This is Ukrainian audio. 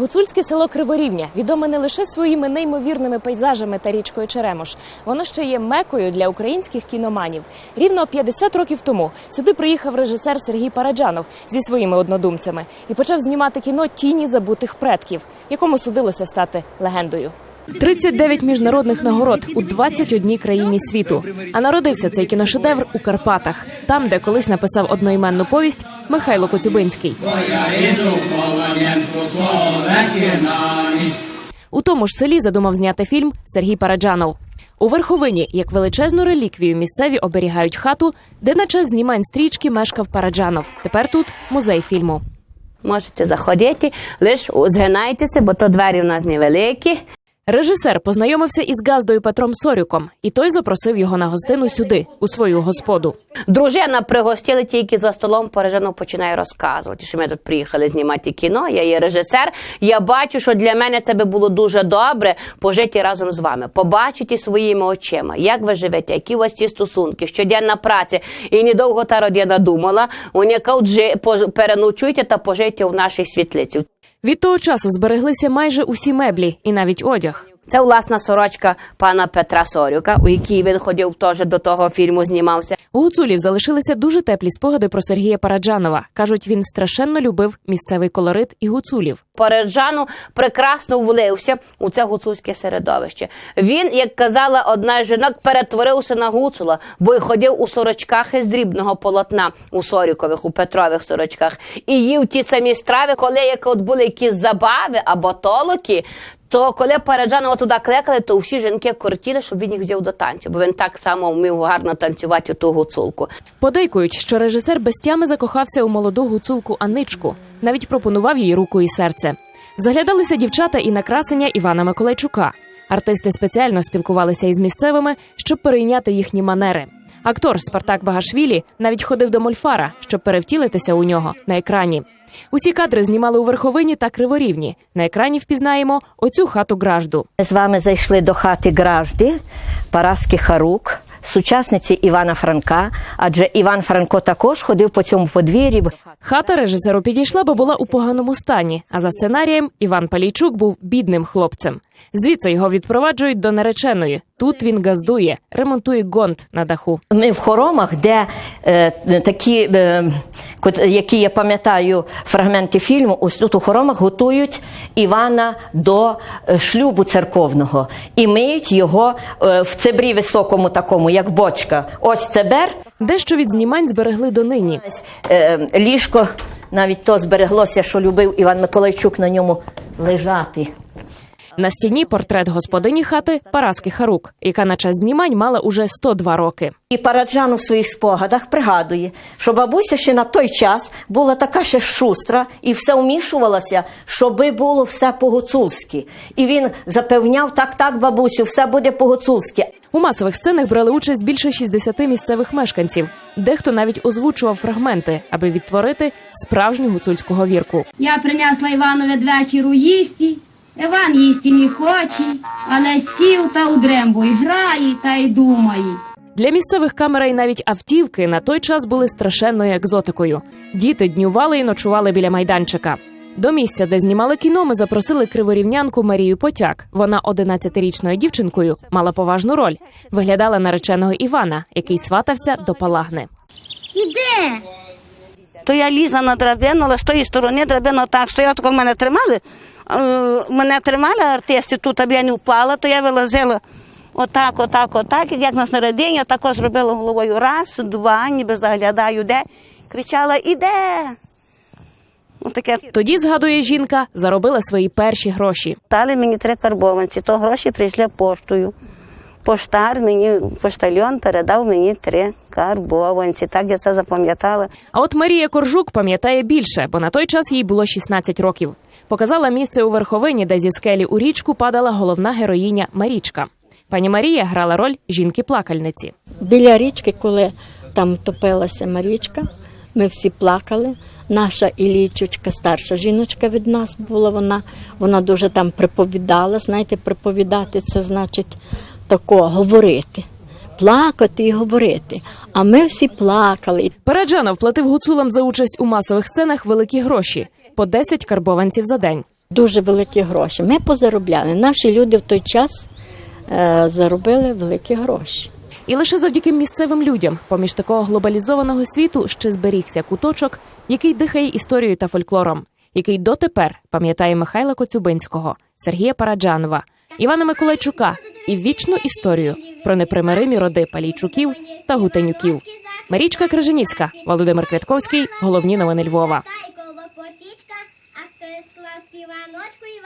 Гуцульське село Криворівня відоме не лише своїми неймовірними пейзажами та річкою Черемош. Воно ще є мекою для українських кіноманів. Рівно 50 років тому сюди приїхав режисер Сергій Параджанов зі своїми однодумцями і почав знімати кіно Тіні забутих предків, якому судилося стати легендою. 39 міжнародних нагород у 21 країні світу. А народився цей кіношедевр у Карпатах, там, де колись написав одноіменну повість Михайло Коцюбинський. У тому ж селі задумав зняти фільм Сергій Параджанов. У верховині, як величезну реліквію, місцеві оберігають хату, де на час знімань стрічки мешкав Параджанов. Тепер тут музей фільму. Можете заходити, лише згинайтеся, бо то двері у нас невеликі. Режисер познайомився із газдою Петром Сорюком, і той запросив його на гостину сюди, у свою господу. Дружина пригостили тільки за столом, Парижанов починає розказувати, що ми тут приїхали знімати кіно. Я є режисер. Я бачу, що для мене це би було дуже добре пожити разом з вами, побачити своїми очима, як ви живете, які у вас ці стосунки, щоденна праця. І недовго та родина думала. Вони кажуть, «Жи- переночуйте та пожийте в нашій світлиці. Від того часу збереглися майже усі меблі і навіть одяг. Це власна сорочка пана Петра Сорюка, у якій він ходив теж до того фільму, знімався. У гуцулів залишилися дуже теплі спогади про Сергія Параджанова. кажуть, він страшенно любив місцевий колорит і гуцулів. Парижану прекрасно влився у це гуцульське середовище. Він, як казала одна з жінок, перетворився на гуцула, бо й ходив у сорочках із дрібного полотна у Сорікових, у Петрових сорочках, і їв ті самі страви, коли як от були якісь забави або толоки. То коли Параджанова туди клекали, то всі жінки кортіли, щоб він їх взяв до танцю, бо він так само вмів гарно танцювати ту гуцулку. Подейкують, що режисер без тями закохався у молоду гуцулку Аничку, навіть пропонував їй руку і серце. Заглядалися дівчата і на красення Івана Миколайчука. Артисти спеціально спілкувалися із місцевими, щоб перейняти їхні манери. Актор Спартак Багашвілі навіть ходив до Мольфара, щоб перевтілитися у нього на екрані. Усі кадри знімали у верховині та криворівні. На екрані впізнаємо оцю хату гражду. Ми з вами зайшли до хати Гражди, Параски Харук, сучасниці Івана Франка, адже Іван Франко також ходив по цьому подвір'ї. Хата режисеру підійшла, бо була у поганому стані. А за сценарієм Іван Палійчук був бідним хлопцем. Звідси його відпроваджують до нареченої. Тут він газдує, ремонтує гонт на даху. Ми в хоромах, де е, такі, е, які я пам'ятаю, фрагменти фільму, ось тут у хоромах готують Івана до е, шлюбу церковного і миють його е, в цебрі високому такому, як бочка. Ось цебер, Дещо від знімань зберегли донині. е, ліжко, навіть то збереглося, що любив Іван Миколайчук на ньому лежати. На стіні портрет господині хати Параски Харук, яка на час знімань мала уже 102 роки. І Параджан у своїх спогадах пригадує, що бабуся ще на той час була така ще шустра і все вмішувалася, щоби було все по-гуцульськи. І він запевняв, так, так, бабусю, все буде по-гуцульськи. У масових сценах брали участь більше 60 місцевих мешканців. Дехто навіть озвучував фрагменти, аби відтворити справжню гуцульську говірку. Я принесла Іванові двечіру їсти. Іван їсти не хоче, але сів та у дрембу і грає та й думає. Для місцевих камера і навіть автівки на той час були страшенною екзотикою. Діти днювали і ночували біля майданчика. До місця, де знімали кіно, ми запросили криворівнянку Марію Потяк. Вона 11-річною дівчинкою мала поважну роль. Виглядала нареченого Івана, який сватався до Палагни. Іде. То я лізла на драбину, але з тої сторони драбина так стояла, коли мене тримали. е, Мене тримали артисти тут, аби я не впала, то я вилазила отак, отак, отак. Як на снарядині, я також зробила головою раз, два, ніби заглядаю, де. Кричала, іде. Отаке. Тоді, згадує жінка, заробила свої перші гроші. Дали мені три карбованці, то гроші прийшли поштою. Поштар мені, поштальйон передав мені три карбованці. Так я це запам'ятала. А от Марія Коржук пам'ятає більше, бо на той час їй було 16 років. Показала місце у верховині, де зі скелі у річку падала головна героїня Марічка. Пані Марія грала роль жінки-плакальниці. Біля річки, коли там топилася Марічка, ми всі плакали. Наша Ілічечка, старша жіночка від нас була, вона, вона дуже там приповідала. Знаєте, приповідати це значить тако, говорити. Плакати і говорити. А ми всі плакали. Параджанов платив гуцулам за участь у масових сценах великі гроші по 10 карбованців за день. Дуже великі гроші. Ми позаробляли. Наші люди в той час е, заробили великі гроші. І лише завдяки місцевим людям, поміж такого глобалізованого світу, ще зберігся куточок, який дихає історією та фольклором, який дотепер пам'ятає Михайла Коцюбинського, Сергія Параджанова, Івана Миколайчука і вічну історію про непримиримі роди Палійчуків та Гутенюків. Марічка Крижанівська, Володимир Квятковський. Головні новини Львова.